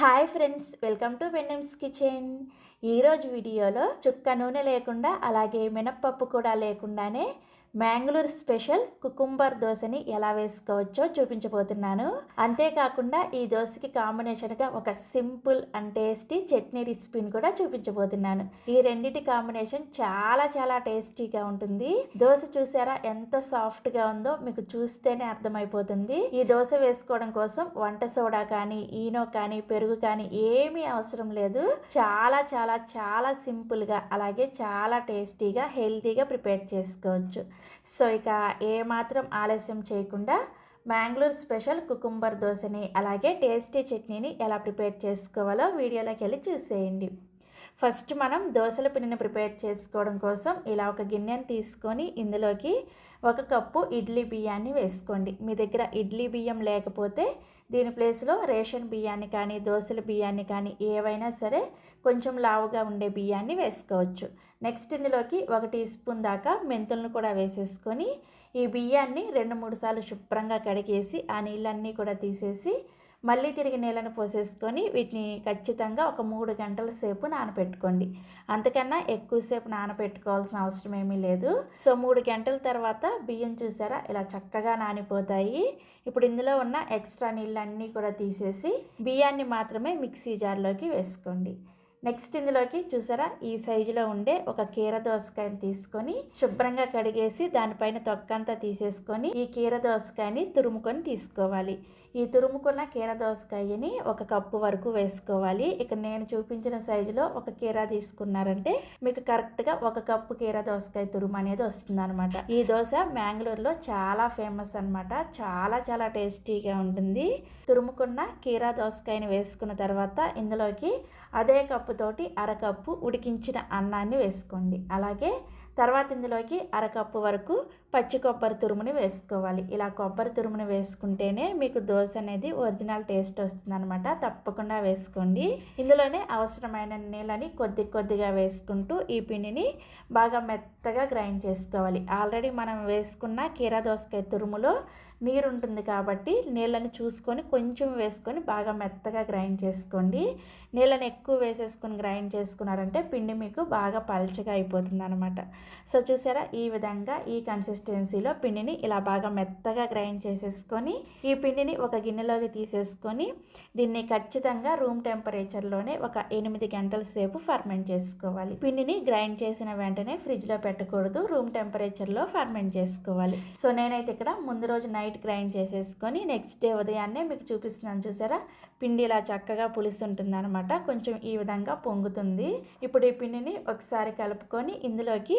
Hi friends welcome to Bennem's kitchen. ఈరోజు వీడియోలో చుక్క నూనె లేకుండా అలాగే మినప్పప్పు కూడా లేకుండానే మ్యాంగ్లూర్ స్పెషల్ కుకుంబర్ దోశని ఎలా వేసుకోవచ్చో చూపించబోతున్నాను. అంతేకాకుండా ఈ దోశకి కాంబినేషన్గా ఒక సింపుల్ అండ్ టేస్టీ చట్నీ రెసిపీని కూడా చూపించబోతున్నాను. ఈ రెండిటి కాంబినేషన్ చాలా చాలా టేస్టీగా ఉంటుంది. దోశ చూసారా ఎంత సాఫ్ట్గా ఉందో మీకు చూస్తేనే అర్థమైపోతుంది. ఈ దోశ వేసుకోవడం కోసం వంట సోడా కానీ ఈనో కానీ పెరుగు కానీ ఏమీ అవసరం లేదు. చాలా చాలా చాలా సింపుల్గా అలాగే చాలా టేస్టీగా హెల్తీగా ప్రిపేర్ చేసుకోవచ్చు. సో ఇక ఏమాత్రం ఆలస్యం చేయకుండా మ్యాంగ్లూర్ స్పెషల్ కుకుంబర్ దోశని అలాగే టేస్టీ చట్నీని ఎలా ప్రిపేర్ చేసుకోవాలో వీడియోలోకి వెళ్ళి చూసేయండి. ఫస్ట్ మనం దోశల పిండిని ప్రిపేర్ చేసుకోవడం కోసం ఇలా ఒక గిన్నెని తీసుకొని ఇందులోకి ఒక కప్పు ఇడ్లీ బియ్యాన్ని వేసుకోండి. మీ దగ్గర ఇడ్లీ బియ్యం లేకపోతే దీని ప్లేస్లో రేషన్ బియ్యాన్ని కానీ దోశల బియ్యాన్ని కానీ ఏవైనా సరే కొంచెం లావుగా ఉండే బియ్యాన్ని వేసుకోవచ్చు. నెక్స్ట్ ఇందులోకి ఒక టీ స్పూన్ దాకా మెంతులను కూడా వేసేసుకొని ఈ బియ్యాన్ని రెండు మూడు సార్లు శుభ్రంగా కడిగేసి ఆ నీళ్ళన్నీ కూడా తీసేసి మళ్ళీ తిరిగి నీళ్ళను పోసేసుకొని వీటిని ఖచ్చితంగా ఒక మూడు గంటల సేపు నానబెట్టుకోండి అంతకన్నా ఎక్కువసేపు నానబెట్టుకోవాల్సిన అవసరం ఏమీ లేదు. సో మూడు గంటల తర్వాత బియ్యం చూసారా? ఇలా చక్కగా నానిపోతాయి. ఇప్పుడు ఇందులో ఉన్న ఎక్స్ట్రా నీళ్ళన్నీ కూడా తీసేసి బియ్యాన్ని మాత్రమే మిక్సీ జార్లోకి వేసుకోండి. నెక్స్ట్ ఇందులోకి చూసారా? ఈ సైజులో ఉండే ఒక కీర దోసకాయని తీసుకొని శుభ్రంగా కడిగేసి దానిపైన తొక్కంతా తీసేసుకొని ఈ కీర దోసకాయని తురుముకొని తీసుకోవాలి. ఈ తురుముకున్న కీర దోసకాయని ఒక కప్పు వరకు వేసుకోవాలి. ఇక నేను చూపించిన సైజులో ఒక కీర తీసుకున్నారంటే మీకు కరెక్ట్గా ఒక కప్పు కీర దోసకాయ తురుము అనేది వస్తుంది అనమాట ఈ దోశ మ్యాంగ్లూర్లో చాలా ఫేమస్ అనమాట చాలా చాలా టేస్టీగా ఉంటుంది. తురుముకున్న కీరా దోసకాయని వేసుకున్న తర్వాత ఇందులోకి అదే కప్పుతోటి అరకప్పు ఉడికించిన అన్నాన్ని వేసుకోండి. అలాగే తర్వాత ఇందులోకి అరకప్పు వరకు పచ్చి కొబ్బరి తురుముని వేసుకోవాలి. ఇలా కొబ్బరి తురుముని వేసుకుంటేనే మీకు దోశ అనేది ఒరిజినల్ టేస్ట్ వస్తుందన్నమాట. తప్పకుండా వేసుకోండి. ఇందులోనే అవసరమైన నీళ్ళని కొద్ది కొద్దిగా వేసుకుంటూ ఈ పిండిని బాగా మెత్తగా గ్రైండ్ చేసుకోవాలి. ఆల్రెడీ మనం వేసుకున్న కీరా దోసకాయ తురుములో నీరు ఉంటుంది కాబట్టి నీళ్ళని చూసుకొని కొంచెం వేసుకొని బాగా మెత్తగా గ్రైండ్ చేసుకోండి. నీళ్ళని ఎక్కువ వేసేసుకొని గ్రైండ్ చేసుకున్నారంటే పిండి మీకు బాగా పల్చగా అయిపోతుంది అనమాట సో చూసారా? ఈ విధంగా ఈ కన్సిస్టెన్సీలో పిండిని ఇలా బాగా మెత్తగా గ్రైండ్ చేసేసుకొని ఈ పిండిని ఒక గిన్నెలోకి తీసేసుకొని దీన్ని ఖచ్చితంగా రూమ్ టెంపరేచర్లోనే ఒక ఎనిమిది గంటల సేపు ఫర్మెంట్ చేసుకోవాలి. పిండిని గ్రైండ్ చేసిన వెంటనే ఫ్రిడ్జ్లో పెట్టకూడదు రూమ్ టెంపరేచర్లో ఫర్మెంట్ చేసుకోవాలి. సో నేనైతే ఇక్కడ ముందు రోజు నైట్ గ్రైండ్ చేసేసుకొని నెక్స్ట్ డే ఉదయాన్నే మీకు చూపిస్తున్నాను చూసారా? పిండి ఇలా చక్కగా పులుస్తుంటుంది అనమాట కొంచెం ఈ విధంగా పొంగుతుంది. ఇప్పుడు ఈ పిండిని ఒకసారి కలుపుకొని ఇందులోకి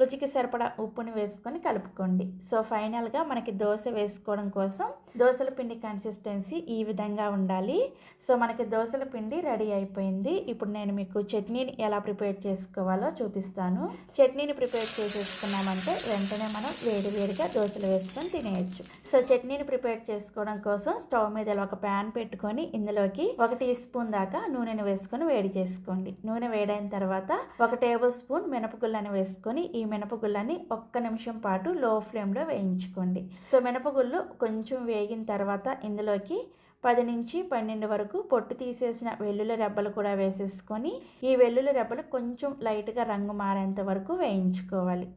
రుచికి సరిపడా ఉప్పుని వేసుకొని కలుపుకోండి. సో ఫైనల్గా మనకి దోశ వేసుకోవడం కోసం దోశల పిండి కన్సిస్టెన్సీ ఈ విధంగా ఉండాలి. సో మనకి దోశల పిండి రెడీ అయిపోయింది. ఇప్పుడు నేను మీకు చట్నీని ఎలా ప్రిపేర్ చేసుకోవాలో చూపిస్తాను. చట్నీని ప్రిపేర్ చేసేసుకున్నామంటే వెంటనే మనం వేడి వేడిగా దోశలు వేసుకొని తినేయచ్చు. సో చట్నీని ప్రిపేర్ చేసుకోవడం కోసం స్టవ్ మీద ఒక ప్యాన్ పెట్టుకొని ఇందులోకి ఒక టీ స్పూన్ దాకా నూనెను వేసుకొని వేడి చేసుకోండి. నూనె వేడైన తర్వాత ఒక టేబుల్ స్పూన్ మినపగుళ్ళని వేసుకొని ఈ మినపగుళ్ళని ఒక్క నిమిషం పాటు లో ఫ్లేమ్లో వేయించుకోండి. సో మినపగుళ్ళు కొంచెం వేగిన తర్వాత ఇందులోకి పది నుంచి పన్నెండు వరకు పొట్టు తీసేసిన వెల్లుల్లి రెబ్బలు కూడా వేసేసుకొని ఈ వెల్లుల్లి రెబ్బలు కొంచెం లైట్గా రంగు మారేంత వరకు వేయించుకోవాలి.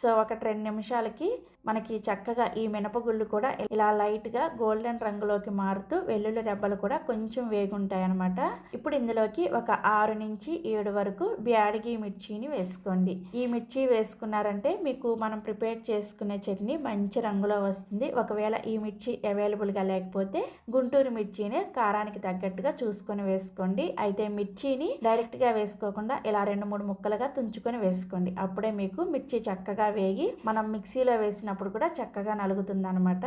సో ఒక రెండు నిమిషాలకి మనకి చక్కగా ఈ మినపగుళ్ళు కూడా ఇలా లైట్గా గోల్డెన్ రంగులోకి మారుతూ వెల్లుల్లి రెబ్బలు కూడా కొంచెం వేగుంటాయి అనమాట ఇప్పుడు ఇందులోకి ఒక ఆరు నుంచి ఏడు వరకు బ్యాడిగి మిర్చిని వేసుకోండి. ఈ మిర్చి వేసుకున్నారంటే మీకు మనం ప్రిపేర్ చేసుకునే చట్నీ మంచి రంగులో వస్తుంది. ఒకవేళ ఈ మిర్చి అవైలబుల్గా లేకపోతే గుంటూరు మిర్చిని కారానికి తగ్గట్టుగా చూసుకొని వేసుకోండి. అయితే మిర్చిని డైరెక్ట్గా వేసుకోకుండా ఇలా రెండు మూడు ముక్కలుగా తుంచుకొని వేసుకోండి. అప్పుడే మీకు మిర్చి చక్కగా వేగి మనం మిక్సీలో వేసిన వేసినప్పుడు కూడా చక్కగా నలుగుతుంది అనమాట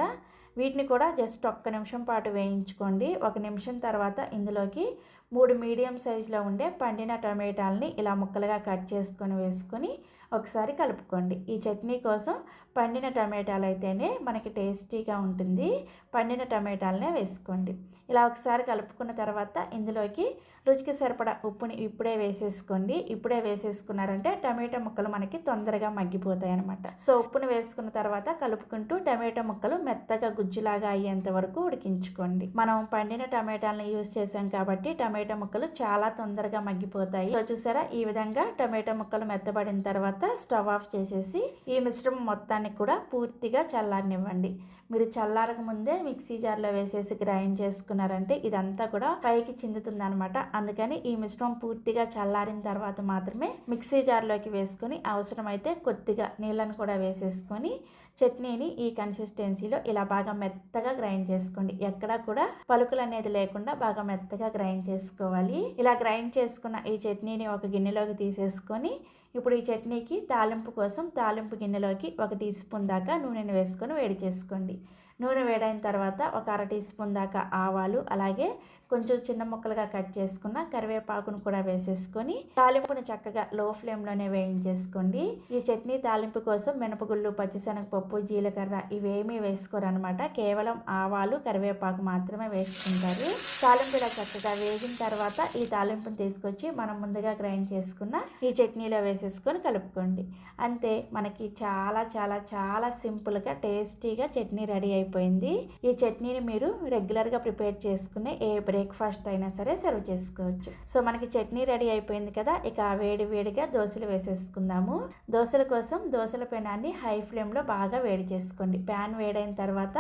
వీటిని కూడా జస్ట్ ఒక్క నిమిషం పాటు వేయించుకోండి. ఒక నిమిషం తర్వాత ఇందులోకి మూడు మీడియం సైజులో ఉండే పండిన టమాటాలని ఇలా ముక్కలుగా కట్ చేసుకొని వేసుకొని ఒకసారి కలుపుకోండి. ఈ చట్నీ కోసం పండిన టమాటాలు అయితేనే మనకి టేస్టీగా ఉంటుంది. పండిన టమాటాలనే వేసుకోండి. ఇలా ఒకసారి కలుపుకున్న తర్వాత ఇందులోకి రుచికి సరిపడా ఉప్పుని ఇప్పుడే వేసేసుకోండి. ఇప్పుడే వేసేసుకున్నారంటే టమాటా ముక్కలు మనకి తొందరగా మగ్గిపోతాయి అనమాట సో ఉప్పుని వేసుకున్న తర్వాత కలుపుకుంటూ టమాటా ముక్కలు మెత్తగా గుజ్జులాగా అయ్యేంత వరకు ఉడికించుకోండి. మనం పండిన టమాటాలను యూస్ చేసాం కాబట్టి టమాటా ముక్కలు చాలా తొందరగా మగ్గిపోతాయి. సో చూసారా? ఈ విధంగా టమాటా ముక్కలు మెత్తబడిన తర్వాత స్టవ్ ఆఫ్ చేసేసి ఈ మిశ్రమం మొత్తాన్ని కూడా పూర్తిగా చల్లారనివ్వండి. మీరు చల్లారక ముందే మిక్సీ జార్లో వేసేసి గ్రైండ్ చేసుకున్నారంటే ఇదంతా కూడా పైకి చిందుతుంది అనమాట అందుకని ఈ మిశ్రమం పూర్తిగా చల్లారిన తర్వాత మాత్రమే మిక్సీ జార్లోకి వేసుకొని అవసరమైతే కొద్దిగా నీళ్ళను కూడా వేసేసుకొని చట్నీని ఈ కన్సిస్టెన్సీలో ఇలా బాగా మెత్తగా గ్రైండ్ చేసుకోండి. ఎక్కడా కూడా పలుకులు అనేది లేకుండా బాగా మెత్తగా గ్రైండ్ చేసుకోవాలి. ఇలా గ్రైండ్ చేసుకున్న ఈ చట్నీని ఒక గిన్నెలోకి తీసేసుకొని ఇప్పుడు ఈ చట్నీకి తాలింపు కోసం తాలింపు గిన్నెలోకి ఒక టీ స్పూన్ దాకా నూనెను వేసుకొని వేడి చేసుకోండి. నూనె వేడైన తర్వాత ఒక అర టీ స్పూన్ దాకా ఆవాలు అలాగే కొంచెం చిన్న ముక్కలుగా కట్ చేసుకున్న కరివేపాకును కూడా వేసేసుకొని తాలింపును చక్కగా లో ఫ్లేమ్లోనే వేయించేసుకోండి. ఈ చట్నీ తాలింపు కోసం మినపగుళ్ళు పచ్చిశనగపప్పు జీలకర్ర ఇవేమీ వేసుకోరు అనమాట కేవలం ఆవాలు కరివేపాకు మాత్రమే వేసుకుంటారు. తాలింపు ఇలా చక్కగా వేగిన తర్వాత ఈ తాలింపును తీసుకొచ్చి మనం ముందుగా గ్రైండ్ చేసుకున్న ఈ చట్నీలో వేసేసుకొని కలుపుకోండి. అంతే మనకి చాలా చాలా చాలా సింపుల్గా టేస్టీగా చట్నీ రెడీ అయిపోయింది. ఈ చట్నీని మీరు రెగ్యులర్గా ప్రిపేర్ చేసుకునే ఏ బ్రేక్ఫాస్ట్ అయినా సరే సర్వ్ చేసుకోవచ్చు. సో మనకి చట్నీ రెడీ అయిపోయింది కదా ఇక వేడి వేడిగా దోశలు వేసేసుకుందాము. దోశల కోసం దోశల పెనాన్ని హై ఫ్లేమ్లో బాగా వేడి చేసుకోండి. ప్యాన్ వేడైన తర్వాత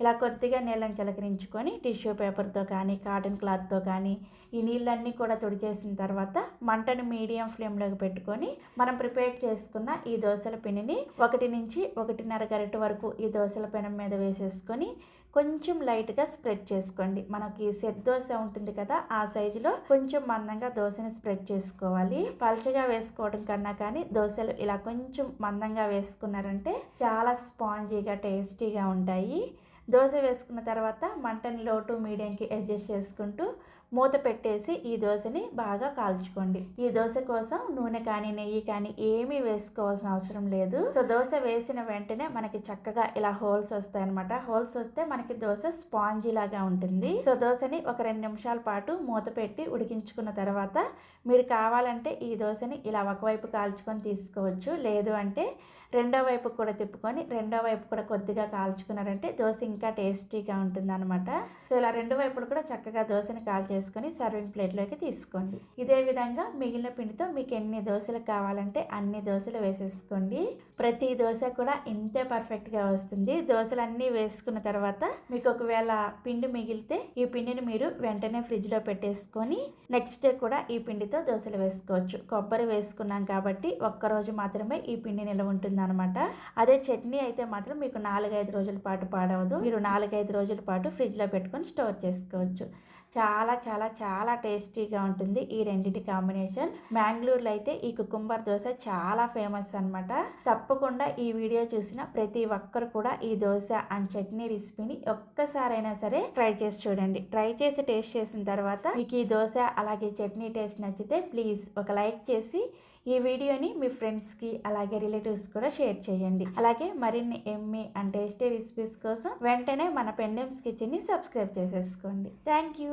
ఇలా కొద్దిగా నీళ్ళని చిలకరించుకొని టిష్యూ పేపర్తో కానీ కాటన్ క్లాత్తో కానీ ఈ నీళ్ళన్నీ కూడా తుడిచేసిన తర్వాత మంటను మీడియం ఫ్లేమ్లోకి పెట్టుకొని మనం ప్రిపేర్ చేసుకున్న ఈ దోశల పిండిని ఒకటి నుంచి ఒకటిన్నర గరిట వరకు ఈ దోశల పెనం మీద వేసేసుకొని కొంచెం లైట్గా స్ప్రెడ్ చేసుకోండి. మనకి సెట్ దోశ ఉంటుంది కదా ఆ సైజులో కొంచెం మందంగా దోశని స్ప్రెడ్ చేసుకోవాలి. పలచగా వేసుకోవడం కన్నా కానీ దోశలు ఇలా కొంచెం మందంగా వేసుకున్నారంటే చాలా స్పాంజీగా టేస్టీగా ఉంటాయి. దోశ వేసుకున్న తర్వాత మంటని లో టు మీడియంకి అడ్జస్ట్ చేసుకుంటూ మూత పెట్టేసి ఈ దోశని బాగా కాల్చుకోండి. ఈ దోశ కోసం నూనె కానీ నెయ్యి కానీ ఏమీ వేసుకోవాల్సిన అవసరం లేదు. సో దోశ వేసిన వెంటనే మనకి చక్కగా ఇలా హోల్స్ వస్తాయి అనమాట హోల్స్ వస్తే మనకి దోశ స్పాంజీ లాగా ఉంటుంది. సో దోశని ఒక రెండు నిమిషాల పాటు మూత పెట్టి ఉడికించుకున్న తర్వాత మీరు కావాలంటే ఈ దోశని ఇలా ఒకవైపు కాల్చుకొని తీసుకోవచ్చు. లేదు అంటే రెండో వైపు కూడా తిప్పుకొని రెండో వైపు కూడా కొద్దిగా కాల్చుకున్నారంటే దోశ ఇంకా టేస్టీగా ఉంటుంది అనమాట సో ఇలా రెండు వైపులు కూడా చక్కగా దోశని కాల్చేసి చేసుకొని సర్వింగ్ ప్లేట్లోకి తీసుకోండి. ఇదే విధంగా మిగిలిన పిండితో మీకు ఎన్ని దోశలు కావాలంటే అన్ని దోశలు వేసేసుకోండి. ప్రతి దోశ కూడా ఇంతే పర్ఫెక్ట్గా వస్తుంది. దోశలన్నీ వేసుకున్న తర్వాత మీకు ఒకవేళ పిండి మిగిలితే ఈ పిండిని మీరు వెంటనే ఫ్రిడ్జ్లో పెట్టేసుకొని నెక్స్ట్ డే కూడా ఈ పిండితో దోశలు వేసుకోవచ్చు. కొబ్బరి వేసుకున్నాం కాబట్టి ఒక్కరోజు మాత్రమే ఈ పిండి నిల్వ ఉంటుంది అనమాట అదే చట్నీ అయితే మాత్రం మీకు నాలుగైదు రోజుల పాటు పాడవదు. మీరు నాలుగైదు రోజుల పాటు ఫ్రిడ్జ్లో పెట్టుకొని స్టోర్ చేసుకోవచ్చు. చాలా చాలా చాలా టేస్టీగా ఉంటుంది ఈ రెండింటి కాంబినేషన్. మ్యాంగ్లూర్లో అయితే ఈ కుకుంబర్ దోశ చాలా ఫేమస్ అనమాట తప్పకుండా ఈ వీడియో చూసిన ప్రతి ఒక్కరు కూడా ఈ దోశ అండ్ చట్నీ రెసిపీని ఒక్కసారైనా సరే ట్రై చేసి చూడండి. ట్రై చేసి టేస్ట్ చేసిన తర్వాత మీకు ఈ దోశ అలాగే చట్నీ టేస్ట్ నచ్చితే ప్లీజ్ ఒక లైక్ చేసి ఈ వీడియోని మీ ఫ్రెండ్స్కి అలాగే రిలేటివ్స్ కూడా షేర్ చేయండి. అలాగే మరిన్ని ఎమ్మి అండ్ టేస్టీ రెసిపీస్ కోసం వెంటనే మన పెండెమ్స్ కిచెన్ని సబ్స్క్రైబ్ చేసేసుకోండి. Thank you.